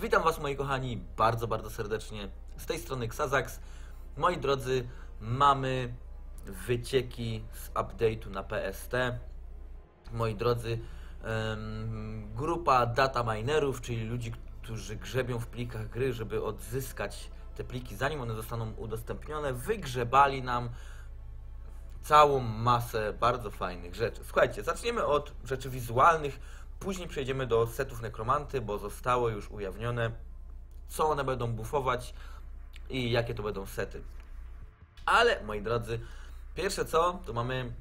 Witam Was moi kochani bardzo, bardzo serdecznie. Z tej strony Xazax. Moi drodzy, mamy wycieki z update'u na PST. Moi drodzy, grupa data minerów, czyli ludzi, którzy grzebią w plikach gry, żeby odzyskać te pliki, zanim one zostaną udostępnione, wygrzebali nam całą masę bardzo fajnych rzeczy. Słuchajcie, zaczniemy od rzeczy wizualnych, później przejdziemy do setów nekromanty, bo zostało już ujawnione, co one będą buffować i jakie to będą sety. Ale, moi drodzy, pierwsze co, to mamy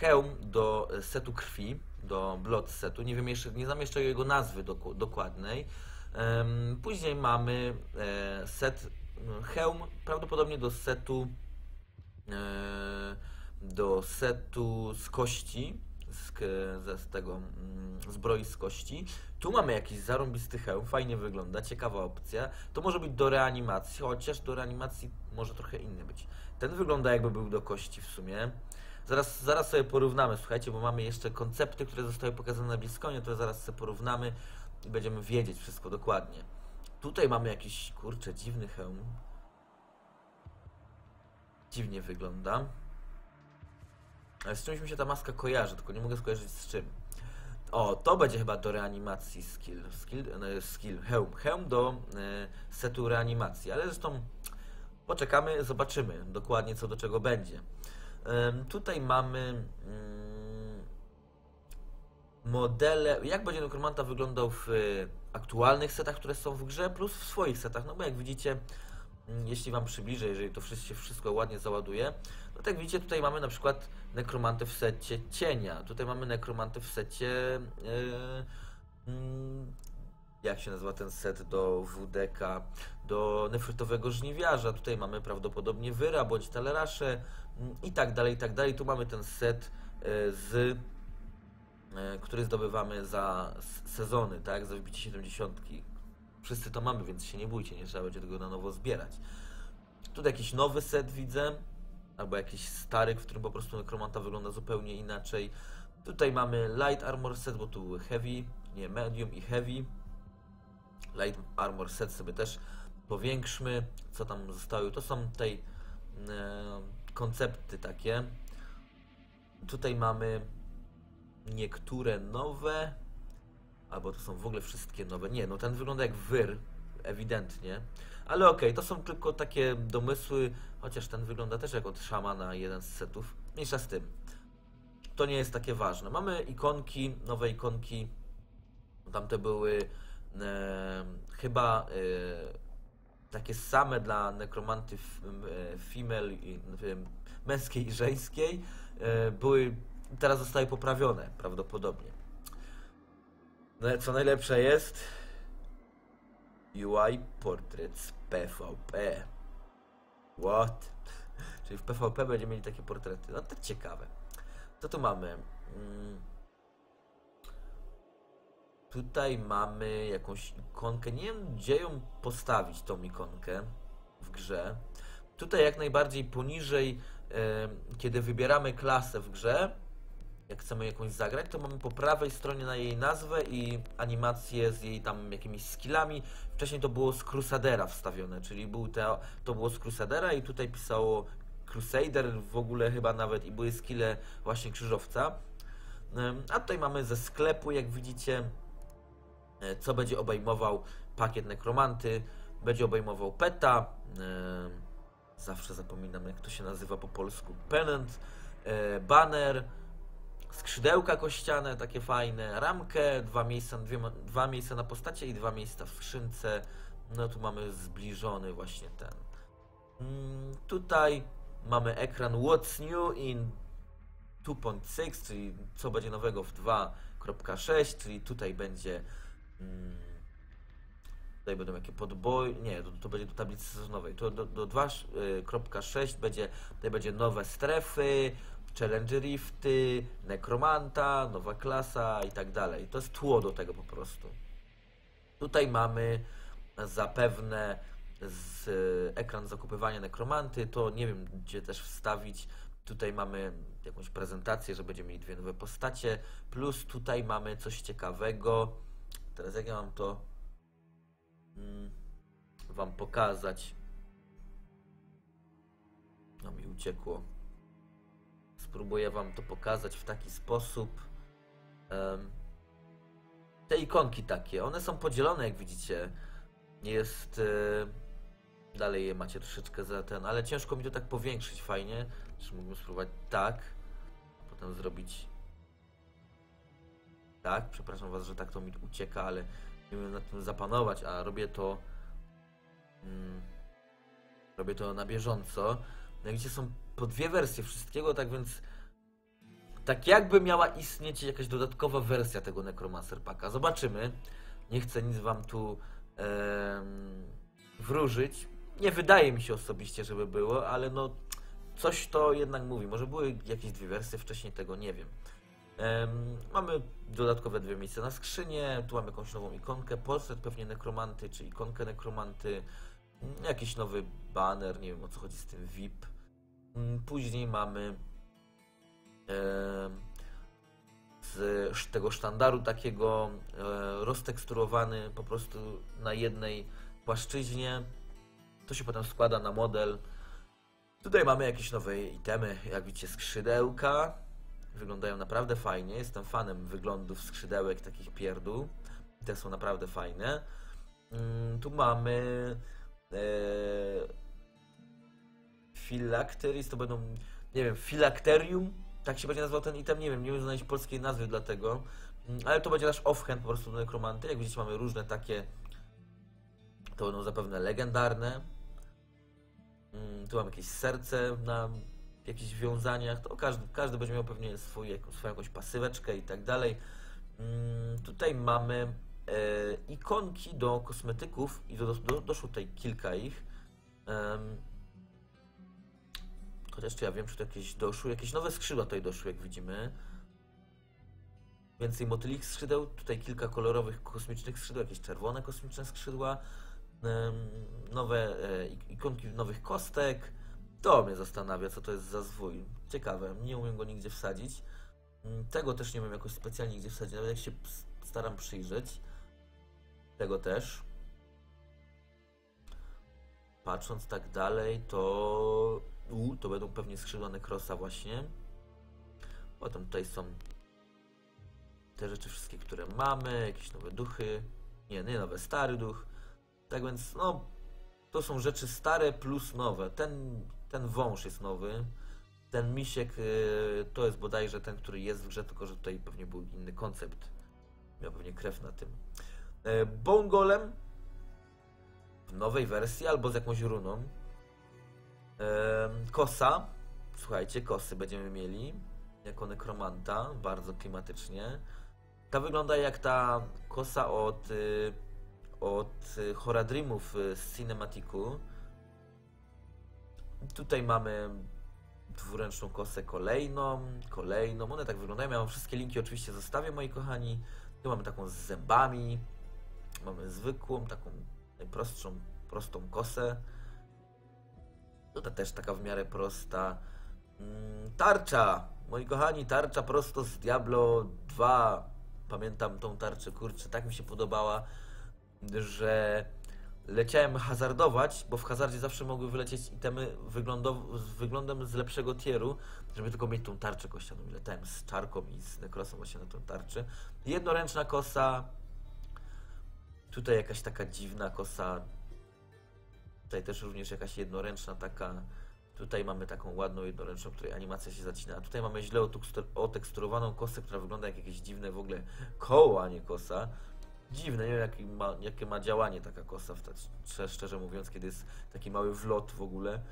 hełm do setu krwi, do blood setu. Nie wiem jeszcze, nie znam jeszcze jego nazwy doku- dokładnej. Em, Później mamy e, set, hełm prawdopodobnie do setu e, do setu z kości, z, ze, z tego mm, zbroi z kości. Tu mamy jakiś zarąbisty hełm, fajnie wygląda, ciekawa opcja. To może być do reanimacji, chociaż do reanimacji może trochę inny być. Ten wygląda jakby był do kości w sumie. Zaraz, zaraz sobie porównamy, słuchajcie, bo mamy jeszcze koncepty, które zostały pokazane na Bliskonie, to zaraz sobie porównamy i będziemy wiedzieć wszystko dokładnie. Tutaj mamy jakiś, kurczę, dziwny hełm. Dziwnie wygląda. Z czymś mi się ta maska kojarzy, tylko nie mogę skojarzyć z czym. O, to będzie chyba do reanimacji skill. Skill, e, skill hełm. Hełm do e, setu reanimacji, ale zresztą poczekamy, zobaczymy dokładnie co do czego będzie. Tutaj mamy mm, modele, jak będzie Necromanta wyglądał w e, aktualnych setach, które są w grze, plus w swoich setach, no bo jak widzicie, jeśli Wam przybliżę, jeżeli to wszystko, wszystko ładnie załaduje, no tak widzicie, tutaj mamy na przykład nekromantę w secie cienia, tutaj mamy nekromantę w secie, mm, jak się nazywa ten set do WDK, do nefrytowego żniwiarza, tutaj mamy prawdopodobnie wyra, bądź talerasze mm, i tak dalej, i tak dalej. Tu mamy ten set e, z e, który zdobywamy za sezony, tak? Za wbicie 70. Wszyscy to mamy, więc się nie bójcie, nie trzeba będzie tego na nowo zbierać. Tutaj jakiś nowy set widzę, albo jakiś stary, w którym po prostu nekromanta wygląda zupełnie inaczej. Tutaj mamy light armor set, bo tu były heavy, nie medium i heavy. Light armor set sobie też powiększmy, co tam zostały. To są tej e, koncepty takie. Tutaj mamy niektóre nowe, albo to są w ogóle wszystkie nowe. Nie, no ten wygląda jak wyr, ewidentnie. Ale okej, to są tylko takie domysły, chociaż ten wygląda też jak od szamana, jeden z setów. Mniejsza z tym. To nie jest takie ważne. Mamy ikonki, nowe ikonki. Tamte były e, chyba e, takie same dla nekromanty e, female, em, męskiej i żeńskiej. E, były, teraz zostały poprawione prawdopodobnie. No, Co najlepsze jest UI portret z PvP. What? Czyli w PvP będziemy mieli takie portrety. No to ciekawe. Co tu mamy? Mm. Tutaj mamy jakąś ikonkę. Nie wiem, gdzie ją postawić, tą ikonkę w grze. Tutaj jak najbardziej poniżej, e, kiedy wybieramy klasę w grze, jak chcemy jakąś zagrać, to mamy po prawej stronie na jej nazwę i animację z jej tam jakimiś skillami. Wcześniej to było z Crusadera wstawione, czyli był to było z Crusadera i tutaj pisało Crusader w ogóle chyba nawet i były skille właśnie krzyżowca. A tutaj mamy ze sklepu, jak widzicie, e, co będzie obejmował pakiet nekromanty. Będzie obejmował peta, zawsze zapominam jak to się nazywa po polsku, pennant, e, banner, skrzydełka kościane, takie fajne, ramkę, dwa miejsca, dwie, dwa miejsca na postacie i dwa miejsca w skrzynce. No tu mamy zbliżony właśnie ten. Mm, tutaj mamy ekran What's New in 2.6, czyli co będzie nowego w 2.6, czyli tutaj będzie mm, tutaj będą jakie podboje, nie, to, to będzie do tablicy sezonowej, to do, do 2.6 będzie, tutaj będzie nowe strefy, challenge rifty, nekromanta, nowa klasa i tak dalej. To jest tło do tego po prostu. Tutaj mamy zapewne z ekran zakupywania nekromanty, to nie wiem gdzie też wstawić. Tutaj mamy jakąś prezentację, że będziemy mieli dwie nowe postacie, plus tutaj mamy coś ciekawego. Teraz jak ja mam to mm, Wam pokazać. No mi uciekło. Spróbuję Wam to pokazać w taki sposób. Te ikonki takie, one są podzielone, jak widzicie. Jest. e, dalej je macie troszeczkę za ten, ale ciężko mi to tak powiększyć fajnie. Czy mógłbym spróbować tak, potem zrobić tak. Przepraszam Was, że tak to mi ucieka, ale nie umiem nad tym zapanować, a robię to. Mm, robię to na bieżąco. No widzicie, są po dwie wersje wszystkiego, tak więc. Tak jakby miała istnieć jakaś dodatkowa wersja tego Necromancer Packa. Zobaczymy. Nie chcę nic wam tu em, wróżyć. Nie wydaje mi się osobiście, żeby było, ale no coś to jednak mówi. Może były jakieś dwie wersje wcześniej, tego nie wiem. Em, mamy dodatkowe dwie miejsca na skrzynię, tu mamy jakąś nową ikonkę, portret pewnie nekromanty, czy ikonkę nekromanty, jakiś nowy banner, nie wiem o co chodzi z tym VIP. Mm, Później mamy z tego sztandaru takiego e, rozteksturowany po prostu na jednej płaszczyźnie. To się potem składa na model. Tutaj mamy jakieś nowe itemy, jak widzicie skrzydełka. Wyglądają naprawdę fajnie. Jestem fanem wyglądów skrzydełek takich pierdół. Te są naprawdę fajne. Mm, tu mamy Phylacteries, to będą, nie wiem, Phylacterium, tak się będzie nazywał ten item, nie wiem, nie wiem znaleźć polskiej nazwy dlatego, Mm, ale to będzie nasz offhand po prostu do nekromanty, jak widzicie mamy różne takie, to będą zapewne legendarne, Mm, tu mam jakieś serce na jakichś wiązaniach, to każdy, każdy będzie miał pewnie swój, swoją jakąś pasyweczkę i tak dalej. Mm, Tutaj mamy e, ikonki do kosmetyków i do, do, doszło tutaj kilka ich. Chociaż ja wiem, czy to jakieś doszły, jakieś nowe skrzydła tutaj doszły, jak widzimy. Więcej motylich skrzydeł, tutaj kilka kolorowych kosmicznych skrzydeł, jakieś czerwone kosmiczne skrzydła, nowe e, ik- ikonki nowych kostek. To mnie zastanawia, co to jest za zwój. Ciekawe, nie umiem go nigdzie wsadzić. Mm, Tego też nie wiem jakoś specjalnie gdzie wsadzić, nawet jak się staram przyjrzeć. Tego też. Patrząc tak dalej, to. U, to będą pewnie skrzydła Necrosa właśnie. Potem tutaj są te rzeczy wszystkie, które mamy, jakieś nowe duchy. Nie, nie nowe, stary duch. Tak więc, no, to są rzeczy stare plus nowe. Ten, ten wąż jest nowy. Ten misiek y, to jest bodajże ten, który jest w grze, tylko że tutaj pewnie był inny koncept. Miał pewnie krew na tym. E, Bone Golem w nowej wersji albo z jakąś runą. Kosa. Słuchajcie, kosy będziemy mieli jako nekromanta, bardzo klimatycznie. Ta wygląda jak ta kosa od, y, od Horadrimów y, z Cinematiku. Tutaj mamy dwuręczną kosę kolejną, kolejną. One tak wyglądają. Ja wszystkie linki oczywiście zostawię, moi kochani. Tu mamy taką z zębami. Mamy zwykłą, taką najprostszą, prostą kosę. Tutaj też taka w miarę prosta. Mm, Tarcza! Moi kochani, tarcza prosto z Diablo 2. Pamiętam tą tarczę, kurczę, tak mi się podobała, że leciałem hazardować, bo w hazardzie zawsze mogły wylecieć itemy z wyglądem z lepszego tieru, żeby tylko mieć tą tarczę kościaną. I Latałem z czarką i z nekrosem właśnie na tą tarczę. Jednoręczna kosa. Tutaj jakaś taka dziwna kosa. Tutaj też również jakaś jednoręczna taka. Tutaj mamy taką ładną jednoręczną, której animacja się zacina. A tutaj mamy źle otekstur- oteksturowaną kosę, która wygląda jak jakieś dziwne w ogóle koło, a nie kosa. Dziwne, nie wiem jakie ma, jakie ma działanie taka kosa, szczerze- mówiąc, kiedy jest taki mały wlot w ogóle.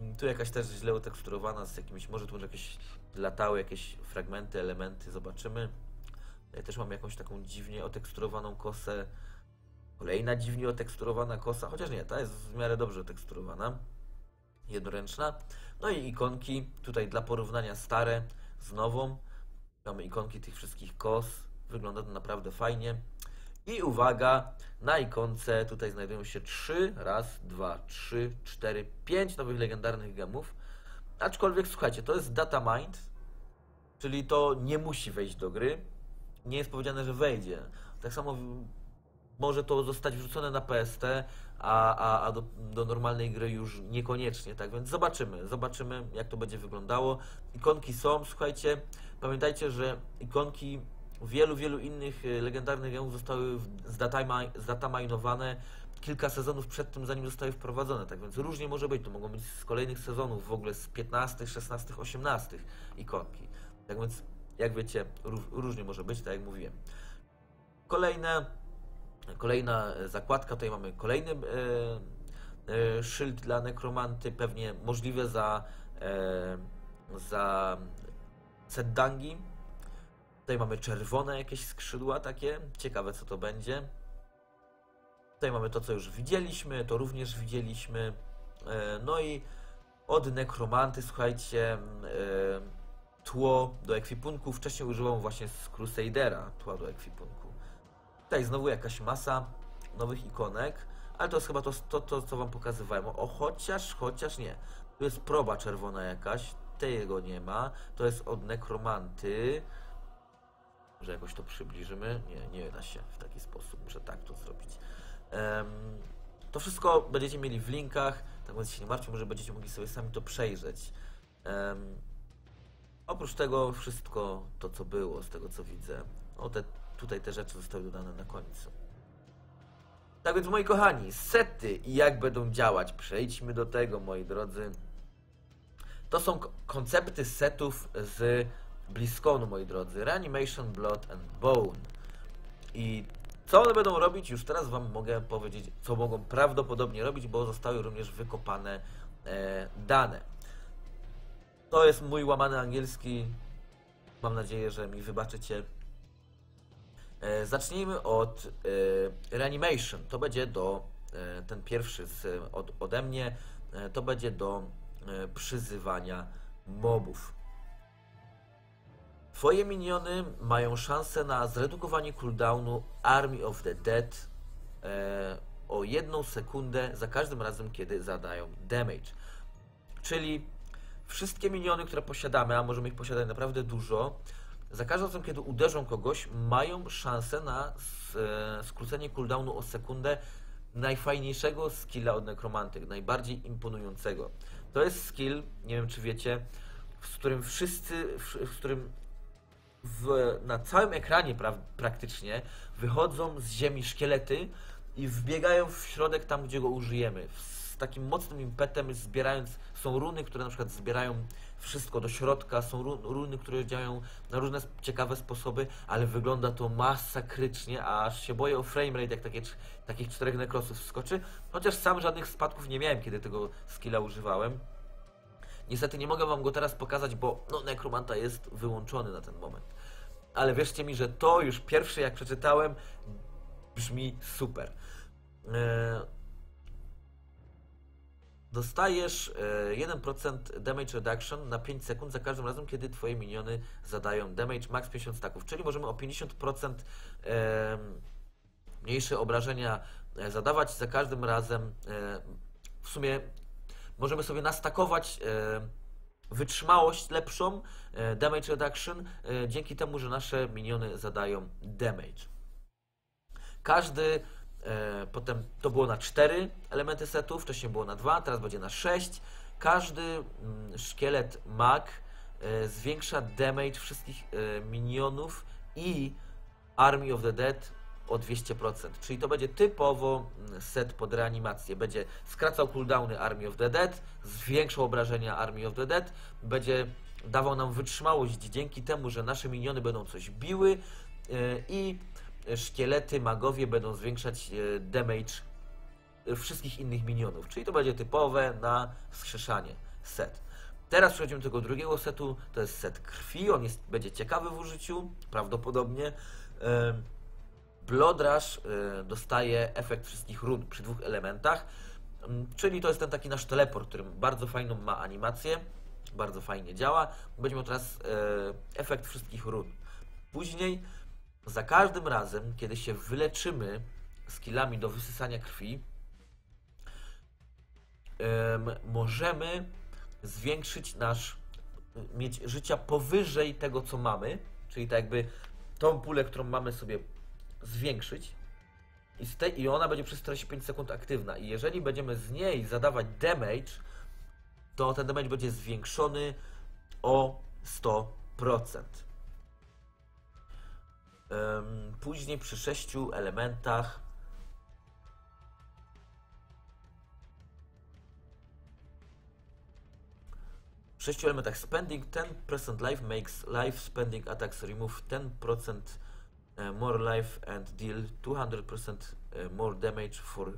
Mm, Tu jakaś też źle oteksturowana z jakimiś, może tu może jakieś latały, jakieś fragmenty, elementy, zobaczymy. Tutaj też mam jakąś taką dziwnie oteksturowaną kosę. Kolejna dziwnie oteksturowana kosa, chociaż nie, ta jest w miarę dobrze oteksturowana. Jednoręczna. No i ikonki, tutaj dla porównania stare z nową. Mamy ikonki tych wszystkich kos. Wygląda to naprawdę fajnie. I uwaga, na ikonce tutaj znajdują się trzy, raz, dwa, trzy, cztery, pięć nowych legendarnych gemów. Aczkolwiek słuchajcie, to jest data mind, czyli to nie musi wejść do gry. Nie jest powiedziane, że wejdzie. Tak samo może to zostać wrzucone na PST, a, a, a do, do normalnej gry już niekoniecznie, tak więc zobaczymy, zobaczymy jak to będzie wyglądało. Ikonki są, słuchajcie, pamiętajcie, że ikonki wielu, wielu innych e, legendarnych gemów zostały zdatamajnowane kilka sezonów przed tym, zanim zostały wprowadzone, tak więc różnie może być, to mogą być z kolejnych sezonów, w ogóle z 15, 16, 18 ikonki. Tak więc, jak wiecie, różnie może być, tak jak mówiłem. Kolejne Kolejna zakładka, tutaj mamy kolejny e, e, szyld dla nekromanty, pewnie możliwe za, e, za dangi. Tutaj mamy czerwone jakieś skrzydła takie, ciekawe co to będzie. Tutaj mamy to, co już widzieliśmy, to również widzieliśmy. E, no i od nekromanty, słuchajcie, e, tło do ekwipunku. Wcześniej używam właśnie z Crusadera tła do ekwipunku. Tutaj znowu jakaś masa nowych ikonek, ale to jest chyba to, to, to co wam pokazywałem. O, chociaż, chociaż nie. Tu jest proba czerwona jakaś, tego nie ma. To jest od nekromanty. Może jakoś to przybliżymy? Nie, nie da się w taki sposób. Muszę tak to zrobić. Um, to wszystko będziecie mieli w linkach, tak więc się nie martwcie, może będziecie mogli sobie sami to przejrzeć. Um, oprócz tego wszystko to, co było, z tego co widzę. O, te tutaj te rzeczy zostały dodane na końcu. Tak więc moi kochani, sety i jak będą działać, przejdźmy do tego moi drodzy. To są koncepty setów z BlizzConu moi drodzy. Reanimation, Blood and Bone. I co one będą robić? Już teraz Wam mogę powiedzieć, co mogą prawdopodobnie robić, bo zostały również wykopane e, dane. To jest mój łamany angielski. Mam nadzieję, że mi wybaczycie. E, zacznijmy od e, Reanimation. To będzie do, e, ten pierwszy z, od, ode mnie, to będzie do przyzywania mobów. Twoje miniony mają szansę na zredukowanie cooldownu Army of the Dead o jedną sekundę za każdym razem, kiedy zadają damage. Czyli wszystkie miniony, które posiadamy, a możemy ich posiadać naprawdę dużo, za każdym razem, kiedy uderzą kogoś, mają szansę na e, skrócenie cooldownu o sekundę najfajniejszego skilla od nekromantyk, najbardziej imponującego. To jest skill, nie wiem czy wiecie, z którym wszyscy, w, którym w, na całym ekranie pra, praktycznie wychodzą z ziemi szkielety i wbiegają w środek tam, gdzie go użyjemy. Z takim mocnym impetem, zbierając, są runy, które na przykład zbierają wszystko do środka, są runy, które działają na różne ciekawe sposoby, ale wygląda to masakrycznie, aż się boję o framerate, jak takie, takich czterech nekrosów skoczy, chociaż sam żadnych spadków nie miałem, kiedy tego skilla używałem. Niestety nie mogę wam go teraz pokazać, bo no, Necromanta jest wyłączony na ten moment. Ale wierzcie mi, że to już pierwsze jak przeczytałem brzmi super. Eee, dostajesz 1% e, damage reduction na 5 sekund za każdym razem, kiedy twoje miniony zadają damage max 50 staków, czyli możemy o 50% mniejsze obrażenia e, zadawać za każdym razem. E, w sumie możemy sobie nastakować wytrzymałość lepszą, damage reduction, dzięki temu, że nasze miniony zadają damage. Każdy potem to było na 4 elementy setu, wcześniej było na 2, teraz będzie na 6. Każdy mm, szkielet mag e, zwiększa damage wszystkich e, minionów i Army of the Dead o 200%. Czyli to będzie typowo mm, set pod reanimację. Będzie skracał cooldowny Army of the Dead, zwiększał obrażenia Army of the Dead, będzie dawał nam wytrzymałość dzięki temu, że nasze miniony będą coś biły i szkielety, magowie będą zwiększać e, damage wszystkich innych minionów, czyli to będzie typowe na wskrzeszanie set. Teraz przechodzimy do tego drugiego setu, to jest set krwi, on jest, będzie ciekawy w użyciu, prawdopodobnie. E, Blood Rush e, dostaje efekt wszystkich run przy dwóch elementach, mm, czyli to jest ten taki nasz teleport, który bardzo fajną ma animację, bardzo fajnie działa. Będzie miał teraz efekt wszystkich run. Później za każdym razem, kiedy się wyleczymy skillami do wysysania krwi, możemy zwiększyć nasz, mieć życia powyżej tego, co mamy, czyli tak jakby tą pulę, którą mamy sobie zwiększyć. i, i ona będzie przez 45 sekund aktywna. I jeżeli będziemy z niej zadawać damage, to ten damage będzie zwiększony o 100%. Później przy sześciu elementach w sześciu elementach spending 10% life makes life spending attacks remove 10% e, more life and deal 200% e, more damage for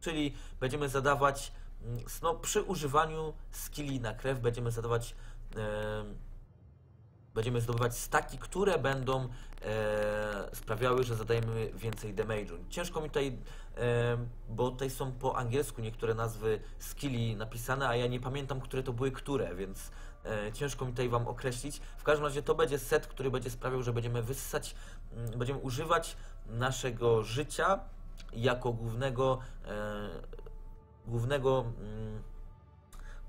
czyli będziemy zadawać mm, no, przy używaniu skilli na krew będziemy zadawać e, będziemy zdobywać staki, które będą e, sprawiały, że zadajemy więcej damage'u. Ciężko mi tutaj, e, bo tutaj są po angielsku niektóre nazwy skilli napisane, a ja nie pamiętam, które to były które, więc e, ciężko mi tutaj Wam określić. W każdym razie to będzie set, który będzie sprawiał, że będziemy wyssać, mm, będziemy używać naszego życia jako głównego, e, głównego mm,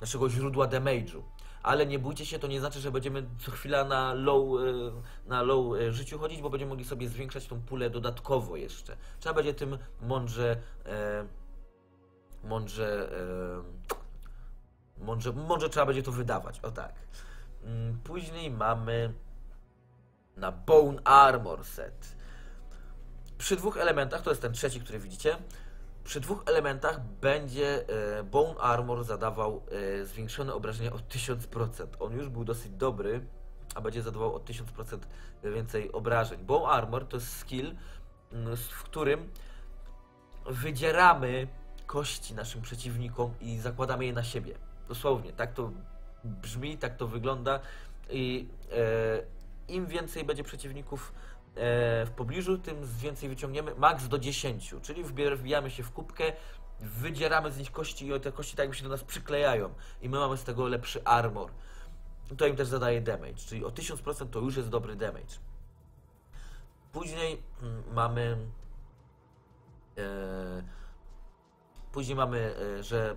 naszego źródła damage'u. Ale nie bójcie się, to nie znaczy, że będziemy co chwila na low, e, na low e, życiu chodzić, bo będziemy mogli sobie zwiększać tą pulę dodatkowo jeszcze. Trzeba będzie tym mądrze, e, mądrze, mądrze, mądrze trzeba będzie to wydawać, o tak. Mm, Później mamy na Bone Armor set. Przy dwóch elementach, to jest ten trzeci, który widzicie, przy dwóch elementach będzie e, Bone Armor zadawał e, zwiększone obrażenia o 1000%. On już był dosyć dobry, a będzie zadawał o 1000% więcej obrażeń. Bone Armor to jest skill, mm, w którym wydzieramy kości naszym przeciwnikom i zakładamy je na siebie. Dosłownie, tak to brzmi, tak to wygląda i e, im więcej będzie przeciwników w pobliżu, tym więcej wyciągniemy, max do 10, czyli wbijamy się w kubkę, wydzieramy z nich kości i te kości tak jakby się do nas przyklejają i my mamy z tego lepszy armor. To im też zadaje damage, czyli o 1000% to już jest dobry damage. Później mm, mamy e, później mamy, e, że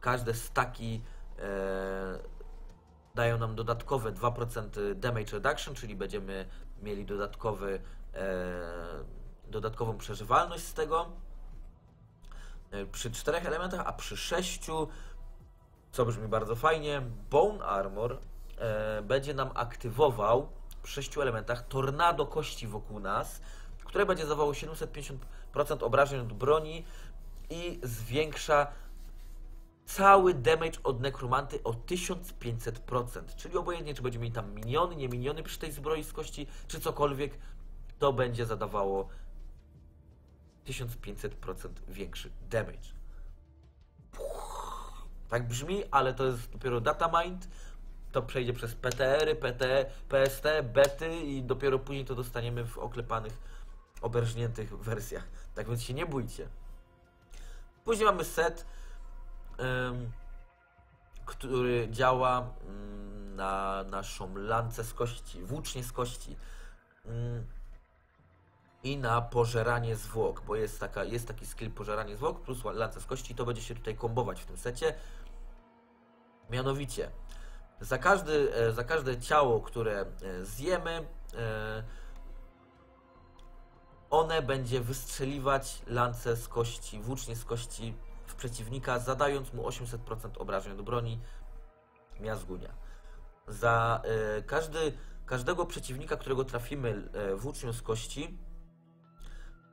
każde staki e, dają nam dodatkowe 2% damage reduction, czyli będziemy mieli dodatkowy, e, dodatkową przeżywalność z tego. E, przy czterech elementach, a przy sześciu, co brzmi bardzo fajnie, Bone Armor e, będzie nam aktywował przy sześciu elementach tornado kości wokół nas, które będzie zadawało 750% obrażeń od broni i zwiększa cały damage od nekromanty o 1500%. Czyli obojętnie, czy będziemy mieli tam miniony, nie miniony przy tej zbroi z kości, czy cokolwiek, to będzie zadawało 1500% większy damage. Tak brzmi, ale to jest dopiero data mind. To przejdzie przez PTR-y, PT, PST, bety i dopiero później to dostaniemy w oklepanych, oberżniętych wersjach. Tak więc się nie bójcie. Później mamy set, który działa mm, na naszą lancę z kości, włócznie z kości mm, i na pożeranie zwłok, bo jest, taka, jest taki skill pożeranie zwłok plus lance z kości i to będzie się tutaj kombować w tym secie. Mianowicie, za, każdy, e, za każde ciało, które e, zjemy, e, one będzie wystrzeliwać lance z kości, włócznie z kości w przeciwnika, zadając mu 800% obrażeń do broni miazgunia. Za e, każdy, każdego przeciwnika, którego trafimy e, włócznią z kości,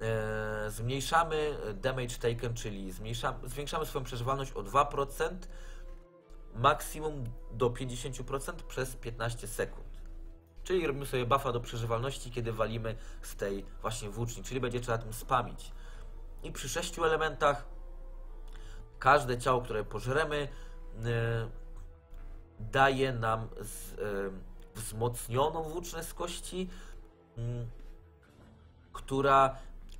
e, zmniejszamy damage taken, czyli zmniejszamy, zwiększamy swoją przeżywalność o 2%, maksimum do 50% przez 15 sekund. Czyli robimy sobie buffa do przeżywalności, kiedy walimy z tej właśnie włóczni, czyli będzie trzeba tym spamić. I przy sześciu elementach każde ciało, które pożremy, e, daje nam z, e, wzmocnioną włócznię kości, która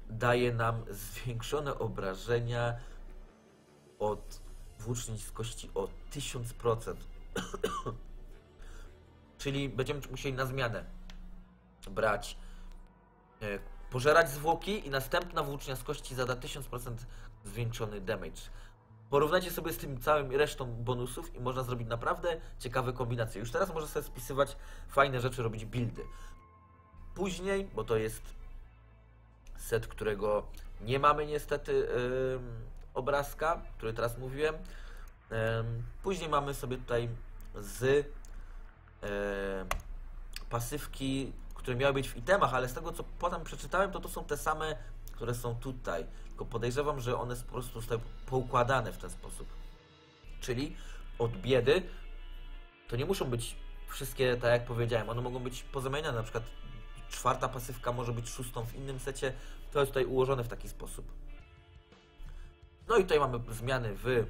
daje nam zwiększone obrażenia od włóczni z kości o 1000%. Czyli będziemy musieli na zmianę brać, e, pożerać zwłoki i następna włócznia z kości zada 1000% zwiększony damage. Porównajcie sobie z tym całym resztą bonusów i można zrobić naprawdę ciekawe kombinacje. Już teraz można sobie spisywać fajne rzeczy, robić buildy. Później, bo to jest set, którego nie mamy niestety ym, obrazka, który teraz mówiłem. Ym, później mamy sobie tutaj z ym, pasywki, które miały być w itemach, ale z tego co potem przeczytałem, to to są te same, które są tutaj. Tylko podejrzewam, że one po prostu zostały poukładane w ten sposób. Czyli od biedy to nie muszą być wszystkie, tak jak powiedziałem, one mogą być pozamieniane, na przykład czwarta pasywka może być szóstą w innym secie, to jest tutaj ułożone w taki sposób. No i tutaj mamy zmiany w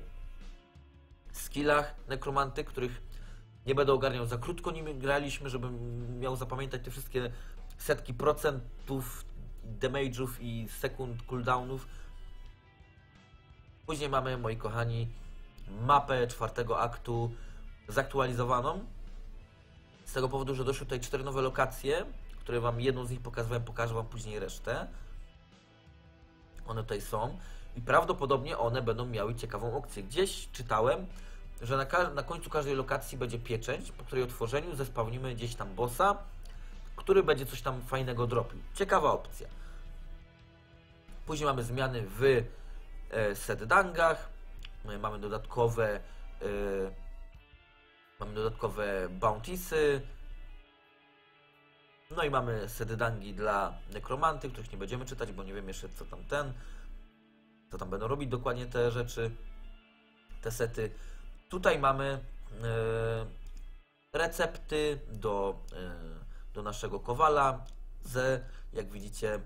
skillach nekromanty, których nie będę ogarniał za krótko nimi graliśmy, żebym miał zapamiętać te wszystkie setki procentów damage'ów i sekund cooldownów. Później mamy, moi kochani, mapę czwartego aktu zaktualizowaną. Z tego powodu, że doszły tutaj cztery nowe lokacje, które Wam jedną z nich pokazywałem, pokażę Wam później resztę. One tutaj są i prawdopodobnie one będą miały ciekawą opcję. Gdzieś czytałem, że na, na końcu każdej lokacji będzie pieczęć, po której otworzeniu zespełnimy gdzieś tam bossa, który będzie coś tam fajnego dropił. Ciekawa opcja. Później mamy zmiany w e, setdangach, e, mamy dodatkowe e, mamy dodatkowe bountiesy, no i mamy setdangi dla nekromanty, których nie będziemy czytać, bo nie wiem jeszcze co tam ten, co tam będą robić dokładnie te rzeczy, te sety. Tutaj mamy recepty do, do naszego kowala ze, jak widzicie,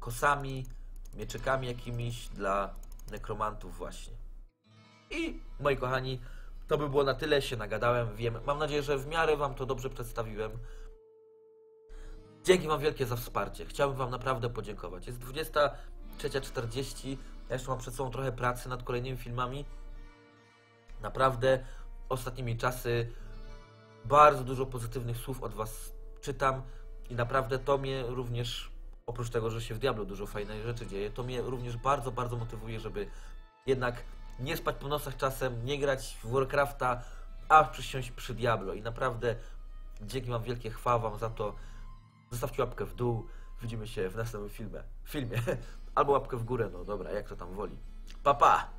kosami, mieczykami jakimiś dla nekromantów właśnie. I moi kochani, to by było na tyle, się nagadałem, wiem. Mam nadzieję, że w miarę Wam to dobrze przedstawiłem. Dzięki Wam wielkie za wsparcie. Chciałbym Wam naprawdę podziękować. Jest 23.40. Ja jeszcze mam przed sobą trochę pracy nad kolejnymi filmami. Naprawdę ostatnimi czasy bardzo dużo pozytywnych słów od Was czytam i naprawdę to mnie również, oprócz tego, że się w Diablo dużo fajnych rzeczy dzieje, to mnie również bardzo, bardzo motywuje, żeby jednak nie spać po nocach czasem, nie grać w Warcrafta, a przysiąść przy Diablo. I naprawdę dzięki Wam wielkie chwała Wam za to. Zostawcie łapkę w dół. Widzimy się w następnym filmie. filmie. Albo łapkę w górę, no dobra, jak to tam woli. Pa, pa!